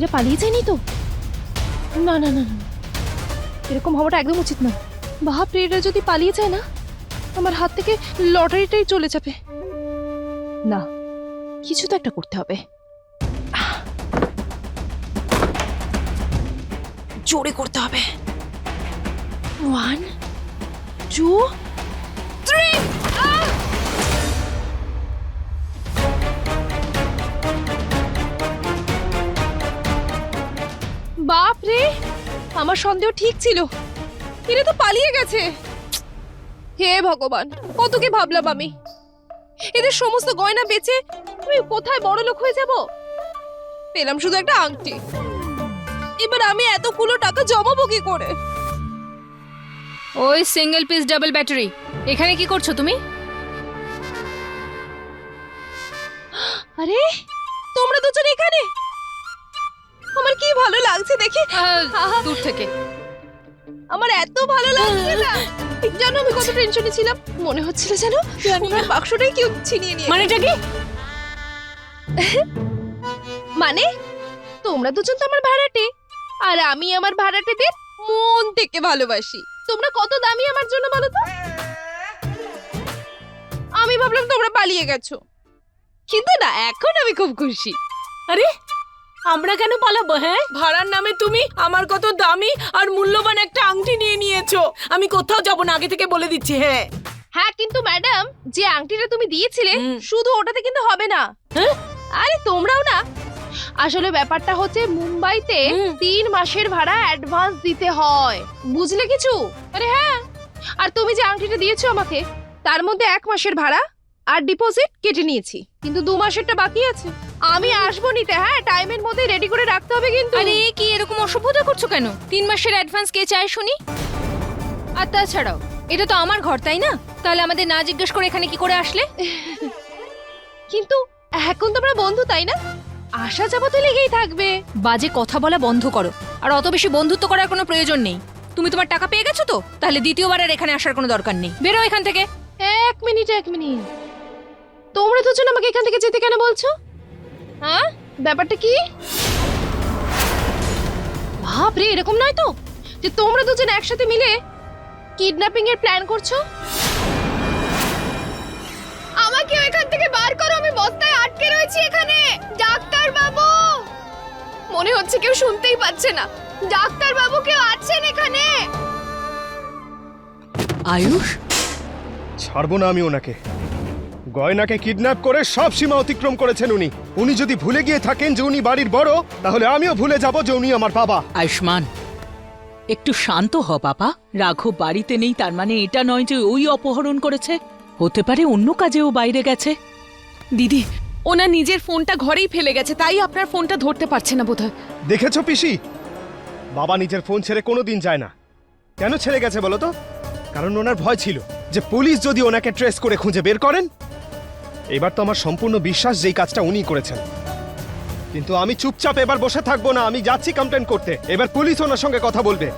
এরা পালিয়ে যায়নি তো না না না না। এরকম হওয়াটা একদম উচিত না বাহাপ্রে এরা যদি পালিয়ে যায় না, আমার হাত থেকে লটারিটাই চলে যাবে না, কিছু তো একটা করতে হবে। জোরে করতে হবে ওয়ান টু বাপ রে আমার সন্দেহ ঠিক ছিল। এরা তো পালিয়ে গেছে। হে ভগবান কত কি ভাবলাম আমি। এদের সমস্ত গয়না বেচে আমি কোথায় বড় লোক হয়ে যাব? পেলাম শুধু একটা আংটি। এবার আমি এতগুলো টাকা জমাবো কি করে? ওই সিঙ্গেল পিস ডাবল ব্যাটারি এখানে কি করছ তুমি? আরে তোমরা দুজন এখানে? আমার কি ভালো লাগছে দেখে। দূর থেকে। আমার এত ভালো লাগছে না। জানো আমি কত টেনশনে ছিলাম মনে হচ্ছিল যেন সোনার বাক্সটাই কেউ ছিনিয়ে নিয়ে মানেটা কি? মানে তোমরা দুজন তো আমার ভাড়াটে আর আমি আমার ভাড়াটেদের মন থেকে ভালোবাসি। তোমরা কত দামি আমার জন্য বলো তো? আমি ভাবলাম তোমরা পালিয়ে গেছো। কিন্তু না এখন আমি খুব খুশি। আরে আমরা কেন পালাবো হ্যাঁ? ভাড়ার নামে তুমি আমার কত দামি আর মূল্যবান একটা আংটি নিয়ে নিয়েছো। আমি কোথাও যাব না আগে থেকে বলে দিচ্ছি হ্যাঁ। হ্যাঁ কিন্তু ম্যাডাম যে আংটিটা তুমি দিয়েছিলে শুধু ওটাতে কিন্তু হবে না। হ্যাঁ? আরে তোমরাও না। আসলে ব্যাপারটা হচ্ছে মুম্বাইতে তিন মাসের ভাড়া অ্যাডভান্স দিতে হয়। বুঝলে কিছু? আরে হ্যাঁ। আর তুমি যে আংটিটা দিয়েছ আমাকে তার মধ্যে এক মাসের ভাড়া আর ডিপোজিট কেটে নিয়েছি। কিন্তু দু মাসেরটা বাকি আছে। আমি আসব নিতে হ্যাঁ? টাইমের মধ্যে রেডি করে রাখতে হবে কিন্তু। আরে কি এরকম অসভ্যতা করছ কেন? তিন মাসের অ্যাডভান্স কে চায় শুনি? আর তাছাড়াও এটা তো আমার ঘর তাই না? তাহলে আমাদের না জিজ্ঞেস করে এখানে কি করে আসলে? কিন্তু এখন তোমরা বন্ধু তাই না? আসা যাব তো লেগেই থাকবে। বাজে কথা বলা বন্ধ করো। আর অত বেশি বন্ধুত্ব করার কোনো প্রয়োজন নেই। তুমি তোমার টাকা পেয়ে গেছো তো? তাহলে দ্বিতীয়বার আর এখানে আসার কোনো দরকার নেই। বেরো এখান থেকে। এক মিনিট এক মিনিট। তোমরা দুজন আমাকে এখান থেকে যেতে কেন বলছো? হ্যাঁ? ব্যাপারটা কি? বাপরে এরকম নয় তো? যে তোমরা দুজন একসাথে মিলে কিডন্যাপিং এর প্ল্যান করছ? আমাকে এখান থেকে বার করো আমি বস্তায় আটকে রয়েছি এখানে। ডাক্তার বাবু মনে হচ্ছে কেউ শুনতেই পাচ্ছে না। ডাক্তার বাবু কেউ আছেন এখানে। আয়ুষ? ছাড়বো না আমি ওনাকে। গয়নাকে কিডন্যাপ করে সব সীমা অতিক্রম করেছেন উনি। উনি যদি ভুলে গিয়ে থাকেন যে উনি বাড়ির বড় তাহলে আমিও ভুলে যাব যে উনি আমার বাবা। আয়ুষ্মান একটু শান্ত হ বাবা। রাঘব বাড়িতে নেই তার মানে এটা নয় যে ওই অপহরণ করেছে। হতে পারে অন্য কাজেও বাইরে গেছে। দিদি ওনা নিজের ফোনটা ঘরেই ফেলে গেছে তাই আপনার ফোনটা ধরতে পারছে না বোধহয়। দেখেছ পিসি? বাবা নিজের ফোন ছেড়ে কোনো দিন যায় না। কেন ছেড়ে গেছে বলো তো? কারণ ওনার ভয় ছিল যে পুলিশ যদি ওনাকে ট্রেস করে খুঁজে বের করেন এবার তো আমার সম্পূর্ণ বিশ্বাস যেই কাজটা উনি করেছেন। কিন্তু আমি চুপচাপ এবার বসে থাকব না আমি যাচ্ছি কমপ্লেন করতে। এবার পুলিশ ওনার সঙ্গে কথা বলবে।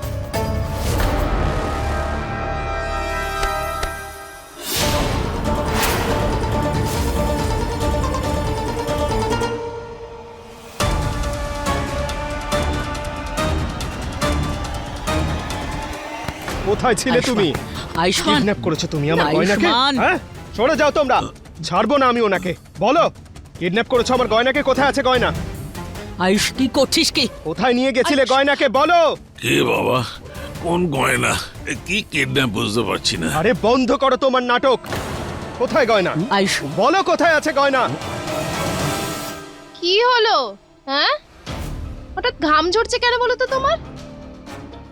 কোথায় ছিলে তুমি? আয়ুষ্মান। কিডন্যাপ করেছ তুমি আমার গয়নাকে? হ্যাঁ? সরে যাও তোমরা। ছাড়বো না আমি ওনাকে। বলো কিডন্যাপ করেছ আমার গয়নাকে? কোথায় আছে গয়না? আয়ুষ কি করছিস কি? কোথায় নিয়ে গেছিলে গয়নাকে? বলো। কে বাবা? কোন গয়না? এ কি কিডন্যাপ বুঝতে পারছি না। আরে বন্ধ করো তোমার নাটক। কোথায় গয়না? আয়ুষ। বলো কোথায় আছে গয়না? কি হলো? হ্যাঁ? হঠাৎ ঘাম ঝরছে কেন বলো তো তোমার?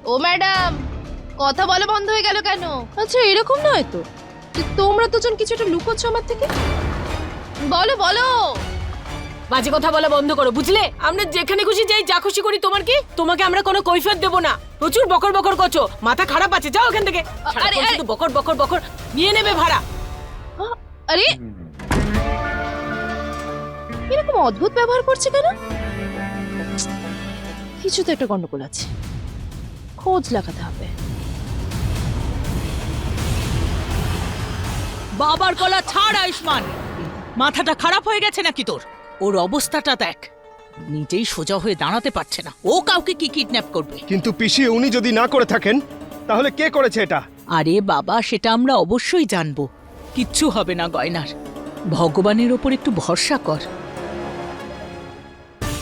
ও ম্যাডাম কথা বলা বন্ধ হয়ে গেল কেন? আচ্ছা এরকম নয় তো। তোমরা দুজন কিছু একটা লুকোচ্ছ আমার থেকে? বলো বলো! বাজে কথা বলা বন্ধ করো বুঝলে? আমরা যেখানে খুশি যাই যা খুশি করি তোমার কি? তোমাকে আমরা কোনো কৈফিয়ত দেবো না। প্রচুর বকর বকর করছ মাথা খারাপ আছে যাও এখান থেকে। আরে, আরে। শুধু বকর বকর বকর নিয়ে নেবে ভাড়া। আরে! এরকম অদ্ভুত ব্যবহার করছে কেন? কিছু তো একটা গন্ডগোল আছে। খোঁজ লাগাতে হবে। বাবার গলা ছাড় আয়ুষ্মান। মাথাটা খারাপ হয়ে গেছে নাকি তোর? ওর অবস্থাটা দেখ। নিজেই সোজা হয়ে দাঁড়াতে পারছে না। ও কাউকে কি কিডন্যাপ করবে? কিন্তু পিসি উনি যদি না করে থাকেন তাহলে কে করেছে এটা? আরে বাবা সেটা আমরা অবশ্যই জানব। কিচ্ছু হবে না গয়নার। ভগবানের ওপর একটু ভরসা কর।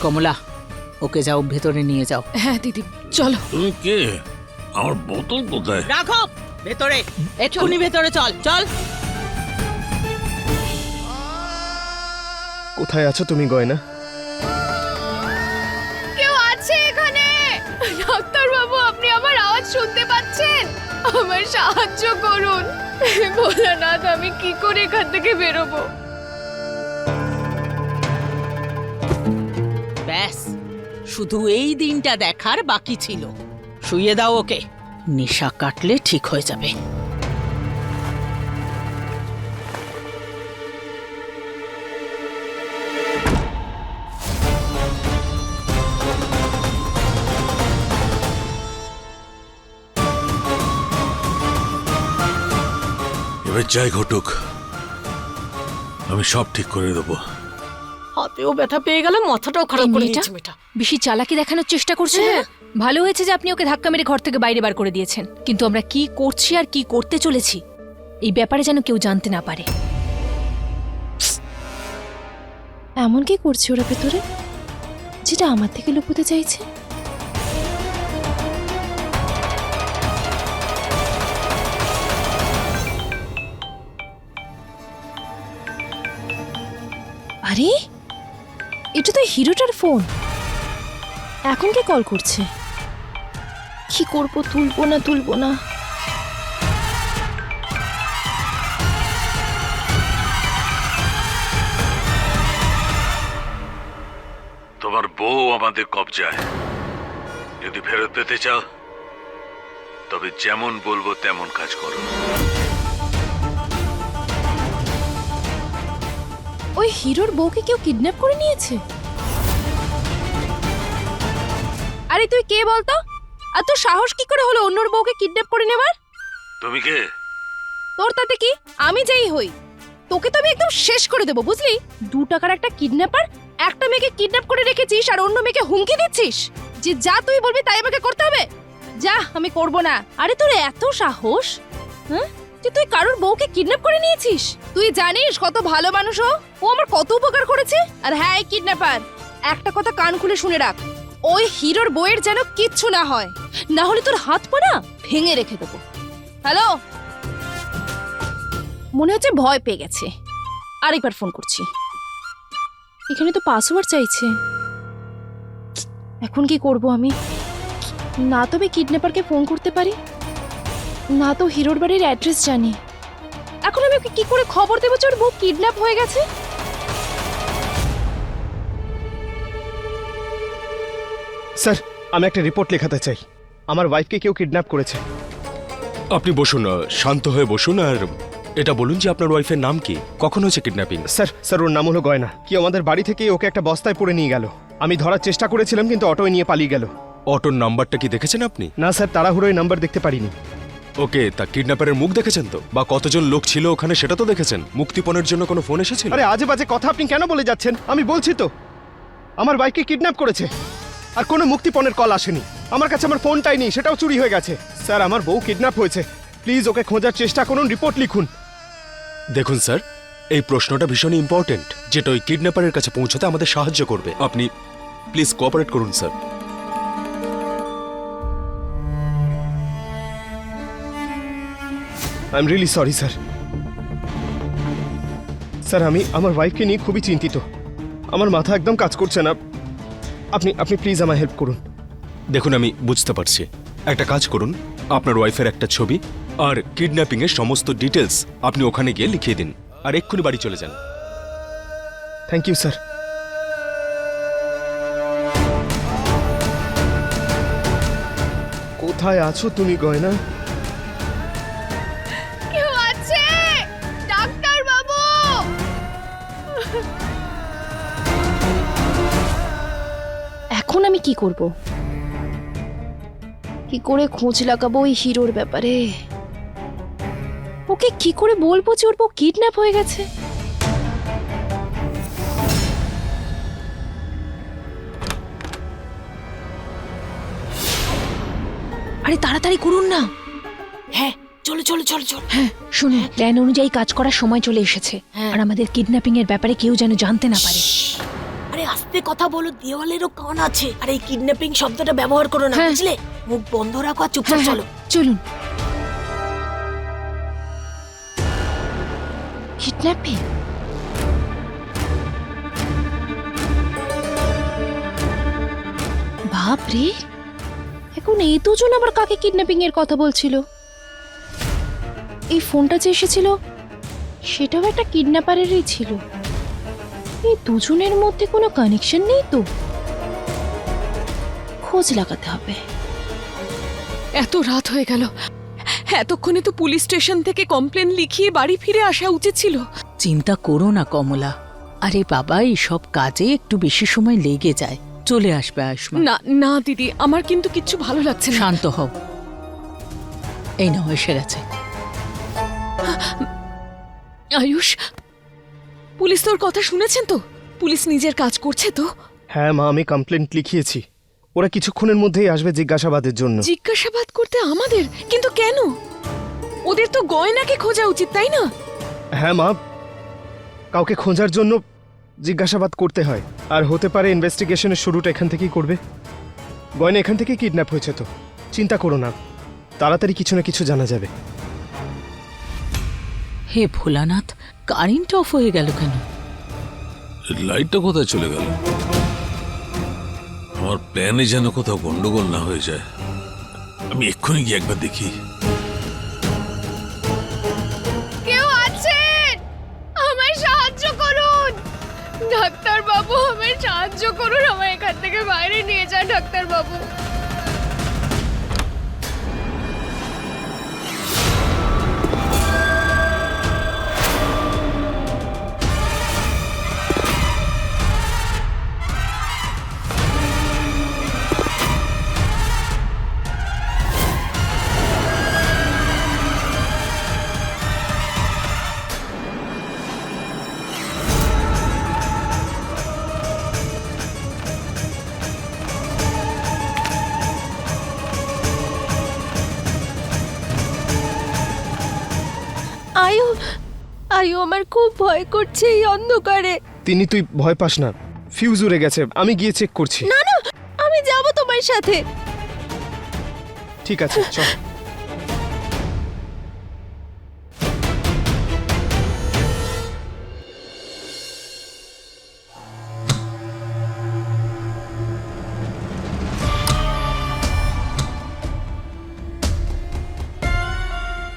কমলা ওকে যাও ভেতরে নিয়ে যাও। হ্যাঁ দিদি চলো। তুমি কে? আমার বোতল কোথায়? রাঘব ভেতরে। এক্ষুনি ভেতরে চল চল। কোথায় আছো তুমি গয়না? কেউ আছে এখানে? ডাক্তার বাবু আপনি আমার আওয়াজ শুনতে পাচ্ছেন? আমার সাহায্য করুন। ভোলানাথ আমি কি করে এখান থেকে বেরোবো? ব্যাস শুধু এই দিনটা দেখার বাকি ছিল। শুয়ে দাও ওকে। নেশা কাটলে ঠিক হয়ে যাবে। এবার যাই ঘটুক আমি সব ঠিক করে দেবো। হাতেও ব্যথা পেয়ে গেল মাথাটাও খারাপ করে মেয়েটা বেশি চালাকি দেখানোর চেষ্টা করছে? না ভালো হয়েছে যে আপনি ওকে ধাক্কা মেরে ঘর থেকে বাইরে বার করে দিয়েছেন। কিন্তু আমরা কি করছি আর কি করতে চলেছি? এই ব্যাপারে যেন কেউ জানতে না পারে। এমন কি করছে ওরা ভেতরে? যেটা আমার থেকে লুকোতে চাইছে? আরে, এটা তো হিরোটার ফোন। এখন কে কল করছে? কি করব, তুলবো না তুলবো না। তোমার বউ আমাদের কবজায়। যদি ফেরত পেতে চাও, তবে যেমন বলব তেমন কাজ করো। ওই হিরোর বউকে কেউ কিডন্যাপ করে নিয়েছে? আরে তুই কে বলতো? আর তোর সাহস কি করে হলো অন্যর বউকে কিডন্যাপ করে নেবার? তুমি কে? তোর তাতে কি? আমি যাই হই। তোকে তো আমি একদম শেষ করে দেবো বুঝলি? দু টাকার একটা কিডন্যাপার একটা মেয়েকে কিডন্যাপ করে রেখেছিস আর অন্য মেয়েকে হুমকি দিচ্ছিস? যে যা তুই বলবি তাই আমাকে করতে হবে? যা আমি করব না। আরে তোর এত সাহস? হ্যাঁ যে তুই কারোর বউকে কিডন্যাপ করে নিয়েছিস? তুই জানিস কত ভালো মানুষ ও? ও আমার কত উপকার করেছে? আর হ্যাঁ এই কিডন্যাপার একটা কথা কান খুলে শুনে রাখ। ওই হিরোর বইয়ের যেন কিচ্ছু না হয়। না হলে তোর হাত পা না ভেঙে রেখে দেবো। হ্যালো মনে হচ্ছে ভয় পেয়ে গেছে। আরেকবার ফোন করছি। এখানে তো পাসওয়ার্ড চাইছে। এখন কি করব আমি? না তবে কিডন্যাপারকে ফোন করতে পারি? না তো হিরোর বাড়ির অ্যাড্রেস জানি। এখন আমি ওকে কি করে খবর দেবো যে ওর বউ কিডন্যাপ হয়ে গেছে? স্যার আমি একটা রিপোর্ট লেখাতে চাই। আমার ওয়াইফকে কেউ কিডন্যাপ করেছে। আপনি বসুন শান্ত হয়ে বসুন আর এটা বলুন যে আপনার ওয়াইফের নাম কি? কখন হয়েছে কিডন্যাপিং স্যার স্যার ওর নাম হলো গয়না। কি আমাদের বাড়ি থেকে ওকে একটা বস্তায় পড়ে নিয়ে গেল। আমি ধরার চেষ্টা করেছিলাম কিন্তু অটোয় নিয়ে পালিয়ে গেল। অটোর নাম্বারটা কি দেখেছেন আপনি? না স্যার তাড়াহুড়োয় নাম্বার দেখতে পারিনি। ওকে তা কিডন্যাপারের মুখ দেখেছেন তো? বা কতজন লোক ছিল ওখানে সেটা তো দেখেছেন? মুক্তিপণের জন্য কোনো ফোন এসেছিল? আরে আজে বাজে কথা আপনি কেন বলে যাচ্ছেন? আমি বলছি তো। আমার বাইককে কিডন্যাপ করেছে। আর কোনো মুক্তিপণের কল আসেনি। আমার কাছে আমার ফোনটাই নেই সেটাও চুরি হয়ে গেছে। স্যার আমার বউ কিডন্যাপ হয়েছে। প্লিজ ওকে খোঁজার চেষ্টা করুন রিপোর্ট লিখুন। দেখুন স্যার এই প্রশ্নটা ভীষণ ইম্পর্টেন্ট যেটা ওই কিডন্যাপারের কাছে পৌঁছাতে আমাদের সাহায্য করবে। আপনি প্লিজ কোঅপারেট করুন sir. I am really sorry sir sir আমি আমার ওয়াইফকে নিয়ে খুবই চিন্তিত। আমার মাথা একদম কাজ করছে না। আপনি আপনি প্লিজ আমায় হেল্প করুন। দেখুন আমি বুঝতে পারছি। একটা কাজ করুন আপনার ওয়াইফের একটা ছবি আর কিডন্যাপিং এর সমস্ত ডিটেলস আপনি ওখানে গিয়ে লিখিয়ে দিন। আর এক্ষুনি বাড়ি চলে যান। থ্যাংক ইউ স্যার কোথায় আছো তুমি গয়না? কি করব? কি করে খোঁজ লাগাবো ওই হিরোর ব্যাপারে? ওকে কি করে বলব যে ওর বউ কিডন্যাপ হয়ে গেছে? আরে তাড়াতাড়ি করুন না। হ্যাঁ চলো চলো চলো চলো। হ্যাঁ শুনে প্ল্যান অনুযায়ী কাজ করার সময় চলে এসেছে। হ্যাঁ। আর আমাদের কিডন্যাপিং এর ব্যাপারে কেউ যেন জানতে না পারে। আস্তে কথা বলো দেওয়ালেরও কান আছে। আর এই কিডন্যাপিং শব্দটা ব্যবহার করো না হ্যাঁ। বুঝলে? মুখ বন্ধ রাখো আর চুপচাপ হ্যাঁ, চলো। হ্যাঁ, চলুন। কিডন্যাপিং বাপ রে এখন এই দুজন আবার কাকে কিডন্যাপিং এর কথা বলছিল? এই ফোনটা যে এসেছিল সেটাও একটা কিডন্যাপারেরই ছিল। এই দুজনের মধ্যে কোনো কানেকশন নেই তো? খোঁজ লাগাতে হবে। এত রাত হয়ে গেল। এতক্ষণে তো পুলিশ স্টেশন থেকে কমপ্লেন লিখিয়ে বাড়ি ফিরে আসা উচিত ছিল। চিন্তা করো না কমলা। আরে বাবা সব কাজে একটু বেশি সময় লেগে যায়। চলে আসবে আয়ুষ্মান। না না দিদি আমার কিন্তু কিচ্ছু ভালো লাগছে না। শান্ত হও। এই নাও এসে গেছে। আয়ুষ পুলিশ তোর কথা শুনেছেন তো? পুলিশ নিজের কাজ করছে তো? হ্যাঁ মা আমি কমপ্লেন্ট লিখিয়েছি। ওরা কিছুক্ষণের মধ্যেই আসবে জিজ্ঞাসাবাদের জন্য। জিজ্ঞাসাবাদ করতে আমাদের? কিন্তু কেন? ওদের তো গয়নাকে খোঁজা উচিত তাই না? হ্যাঁ মা কাউকে খোঁজার জন্য জিজ্ঞাসাবাদ করতে হয়। আর হতে পারে ইনভেস্টিগেশনের শুরুটা এখান থেকেই করবে। গয়না এখান থেকেই কিডন্যাপ হয়েছে তো। চিন্তা করো না তাড়াতাড়ি কিছু না কিছু জানা যাবে। হে ভোলানাথ কারেন্ট অফ হয়ে গেল কেন? লাইটটা কোথায় চলে গেল? আমার প্ল্যানে যেন কোথাও গন্ডগোল না হয়ে যায়। আমি এক্ষুনি গিয়ে একবার দেখি। কেউ আছেন? আমায় সাহায্য করুন। ডাক্তার বাবু আমায় সাহায্য করুন। আমায় এখান থেকে বাইরে নিয়ে যান ডাক্তার বাবু ভয় করছে এই অন্ধকারে। তিনি তুই ভয় পাস না। ফিউজ উড়ে গেছে। আমি গিয়ে চেক করছি। না না আমি যাব তোমার সাথে। ঠিক আছে চল।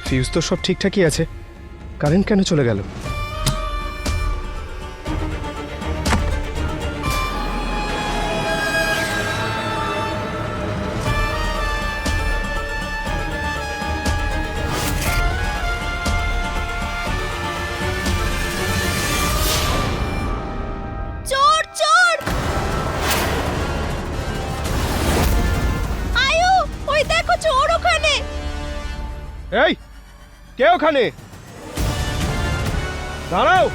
ফিউজ তো সব ঠিকঠাকই আছে। কারেন্ট কেন চলে গেল? এই কে ওখানে? দাঁড়াও।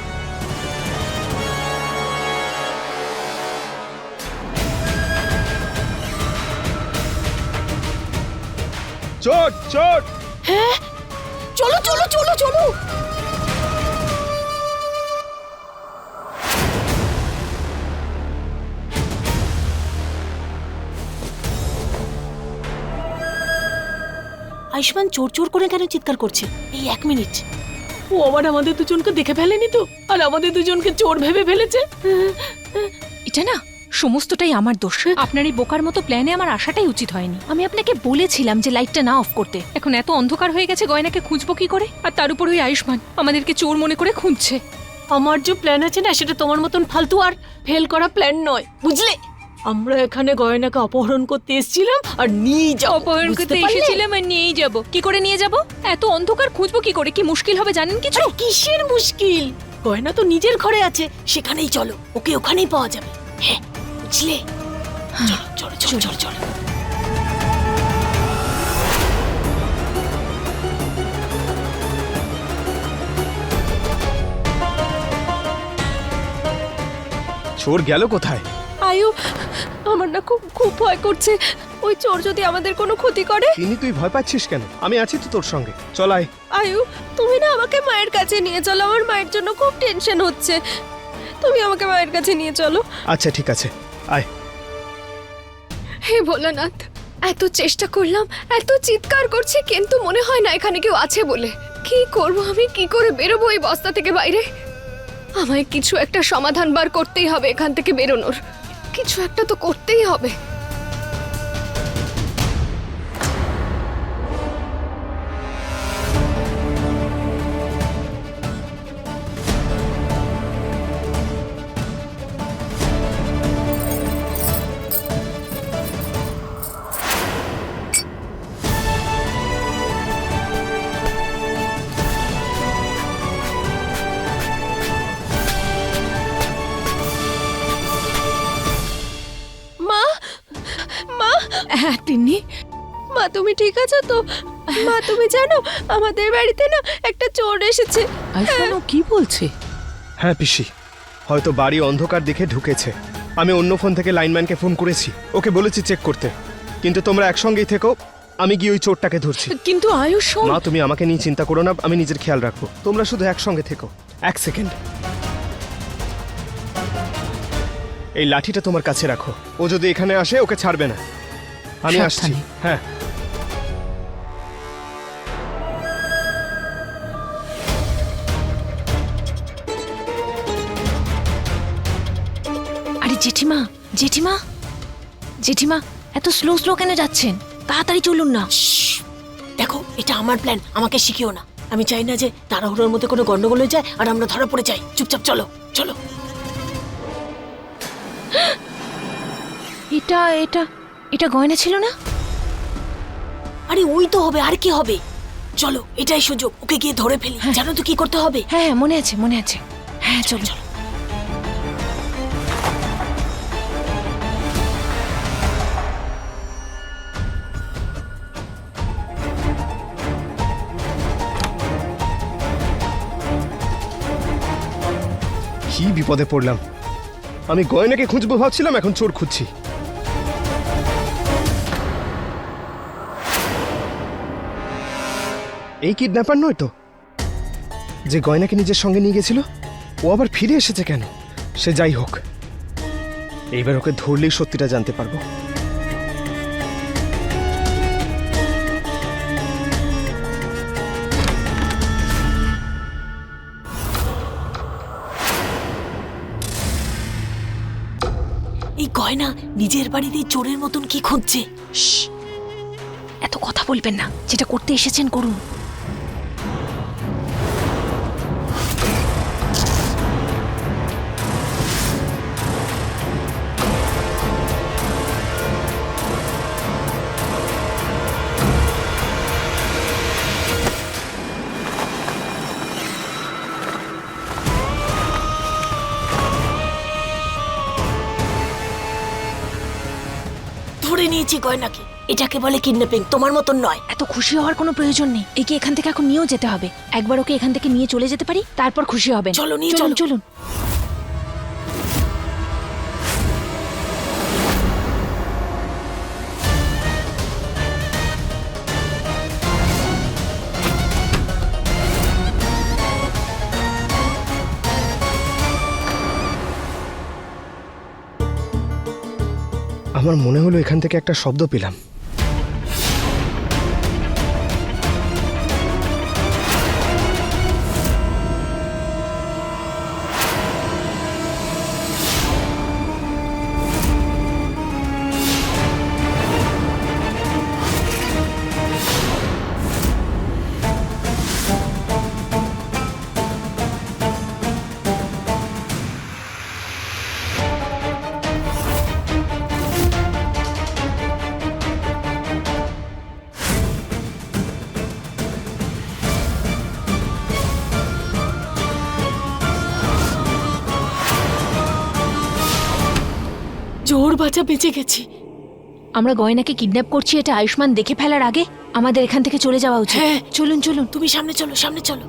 চোট চোট। হ্যাঁ? চলো চলো চলো চলো। আয়ুষ্মান চোর চোর করে কেন চিৎকার করছে? এই এক মিনিট। ও আবার আমাদের দুজনকে দেখে ফেলেনি তো? আর আমাদের দুজনকে চোর ভেবে ফেলেছে? এটা না সমস্তটাই আমার দোষ। আপনার এই বোকার মতো প্ল্যানে আমার আসাটাই উচিত হয়নি। আমি আপনাকে বলেছিলাম যে লাইটটা না অফ করতে। এখন এত অন্ধকার হয়ে গেছে গয়নাকে খুঁজবো কি করে? আর তার উপর ওই আয়ুষ্মান আমাদেরকে চোর মনে করে খুঁজছে। আমার যে প্ল্যান আছে না সেটা তোমার মতন ফালতু আর ফেল করা প্ল্যান নয় বুঝলে? আমরা এখানে গয়নাকে অপহরণ করতে এসেছিলাম আর নিয়ে যাও অপহরণ করতে এসেছিলাম আর নিয়েই যাব। কি করে নিয়ে যাব? এত অন্ধকার খুঁজবো কি করে? কি মুশকিল হবে জানেন কিছু? কিসের মুশকিল? গয়না তো নিজের ঘরে আছে সেখানেই চলো। ওকে ওখানেই পাওয়া যাবে। হ্যাঁ বুঝলে? হ্যাঁ। চলো চলো চলো। চলো চলো। চোর গেল কোথায়? আয়ু আমার না খুব খুব ভয় করছে। ওই চোর যদি আমাদের কোনো ক্ষতি করে? তিনি তুই ভয় পাচ্ছিস কেন? আমি আছি তো তোর সঙ্গে। চলাই আয়ু। তুমি না আমাকে মায়ের কাছে নিয়ে চলো। আমার মায়ের জন্য খুব টেনশন হচ্ছে। তুমি আমাকে মায়ের কাছে নিয়ে চলো। আচ্ছা ঠিক আছে। আয়। হে ভোলানাথ এত চেষ্টা করলাম এত চিৎকার করছি কিন্তু মনে হয় না এখানে কেউ আছে বলে। কি করব আমি? কি করে বেরোবো এই বস্তা থেকে বাইরে? আমায় কিছু একটা সমাধান বার করতেই হবে এখান থেকে বেরোনোর। কিছু একটা তো করতেই হবে। তুমি ঠিক আছো তো? মা তুমি জানো আমাদের বাড়িতে না একটা চোর এসেছে। আয়ুষ্মান ও কি বলছে? হ্যাঁ পিসি। হয়তো বাড়ি অন্ধকার দেখে ঢুকেছে। আমি অন্য ফোন থেকে লাইনম্যানকে ফোন করেছি। ওকে বলেছি চেক করতে। কিন্তু তোমরা একসঙ্গেই থেকো। আমি গিয়ে ওই চোরটাকে ধরছি। কিন্তু আয়ুষ মা তুমি আমাকে নিয়ে চিন্তা করো না। আমি নিজের খেয়াল রাখব। তোমরা শুধু একসঙ্গে থেকো। এক সেকেন্ড। এই লাঠিটা তোমার কাছে রাখো। ও যদি এখানে আসে ওকে ছাড়বে না। আমি আসছি। হ্যাঁ। জেঠিমা জেঠিমা জেঠিমা এত স্লো স্লো কেন যাচ্ছেন? তাড়াতাড়ি চলুন না। দেখো এটা আমার প্ল্যান আমাকে শিখিও না। আমি চাই না যে তাড়াহুড়োর মধ্যে কোনো গন্ডগোল হয়ে যায় আর আমরা ধরা পড়ে যাই। চুপচাপ চলো চলো। এটা এটা এটা গয়না ছিল না? আরে ওই তো হবে আর কি হবে? চলো এটাই সুযোগ ওকে গিয়ে ধরে ফেলি। জানো তো কি করতে হবে? হ্যাঁ হ্যাঁ মনে আছে মনে আছে। হ্যাঁ চলো। চলো। বিপদে পড়লাম। আমি গয়নাকে খুঁজবো ভাবছিলাম, এখন চোর খুঁজছি। এই কিডন্যাপার নয় তো? যে গয়নাকে নিজের সঙ্গে নিয়ে গেছিল, ও আবার ফিরে এসেছে কেন? সে যাই হোক। এইবার ওকে ধরলেই সত্যিটা জানতে পারব। গয়না নিজের বাড়িতে চোরের মতন কি খুঁজছে? এত কথা বলবেন না, যেটা করতে এসেছেন, করুন। ধরে নিয়েছি গয়নাকে এটাকে বলে কিডন্যাপিং তোমার মতন নয়। এত খুশি হওয়ার কোনো প্রয়োজন নেই। একে এখান থেকে এখন নিয়েও যেতে হবে। একবার ওকে এখান থেকে নিয়ে চলে যেতে পারি তারপর খুশি হবে চলো, নিয়ে চলুন চলুন। আমার মনে হলো এখান থেকে একটা শব্দ পেলাম। বাঁচা বেঁচে গেছি আমরা গয়নাকে কিডন্যাপ করছি এটা আয়ুষ্মান দেখে ফেলার আগে আমাদের এখান থেকে চলে যাওয়া উচিত হ্যাঁ। চলুন চলুন তুমি সামনে চলো সামনে চলো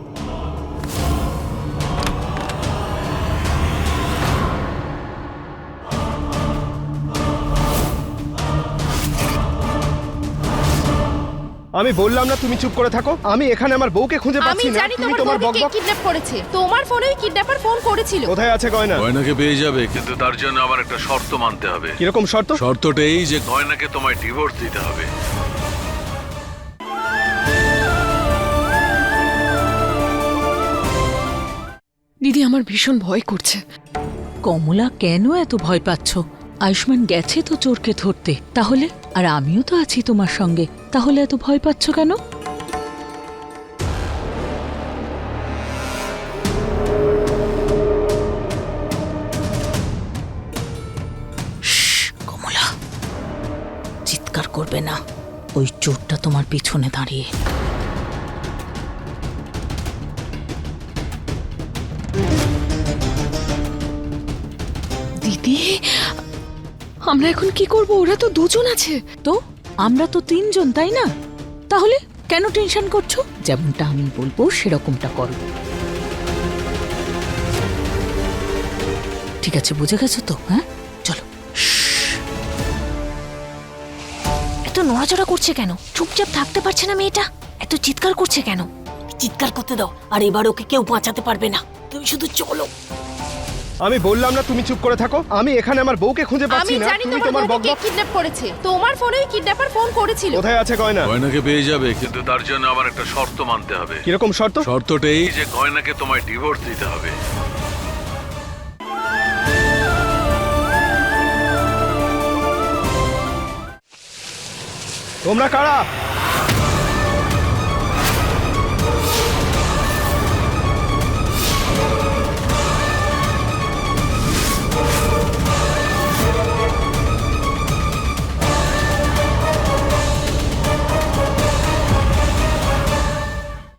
আমি বললাম না তুমি চুপ করে থাকো। আমি এখানে আমার বউকে খুঁজে আমি পাচ্ছি না। জানি তুমি তোমার তোমার বউকে বকবক কিডন্যাপ করেছে। তোমার ফোনেই কিডন্যাপার ফোন করেছিল। কোথায় আছে গয়না? গয়নাকে পেয়ে যাবে কিন্তু তার জন্য আমার একটা শর্ত মানতে হবে। কীরকম শর্ত? শর্তটা এই যে গয়নাকে তোমায় ডিভোর্স দিতে হবে। দিদি আমার ভীষণ ভয় করছে। কমলা কেন এত ভয় পাচ্ছ? আয়ুষ্মান গেছে তো চোরকে ধরতে। তাহলে? আর আমিও তো আছি তোমার সঙ্গে। তাহলে এত ভয় পাচ্ছ কেন? কমলা। চিৎকার করবে না। ওই চোরটা তোমার পিছনে দাঁড়িয়ে। দিদি আমরা এখন কি করব? ওরা তো দুজন আছে। তো? আমরা তো তিনজন, তাই না? তাহলে কেন টেনশন করছ? যেমনটা আমি বলব, সেরকমটা করো। ঠিক আছে, বুঝে গেছো তো? হ্যাঁ? চলো। এত নড়াচড়া করছে কেন চুপচাপ থাকতে পারছে না মেয়েটা এত চিৎকার করছে কেন চিৎকার করতে দাও আর এবার ওকে কেউ বাঁচাতে পারবে না তুমি শুধু চলো আমি বললাম না তুমি চুপ করে থাকো। আমি এখানে আমার বউকে খুঁজে আমি পাচ্ছি না। জানি তুমি তোমার তোমার বউকে বকবক কিডন্যাপ করেছে। তোমার ফোনেই কিডন্যাপার ফোন করেছিল। কোথায় আছে গয়না? গয়নাকে পেয়ে যাবে কিন্তু তার জন্য আমার একটা শর্ত মানতে হবে। কীরকম শর্ত? শর্তটা এই যে গয়নাকে তোমায় ডিভোর্স দিতে হবে। তোমরা কারা?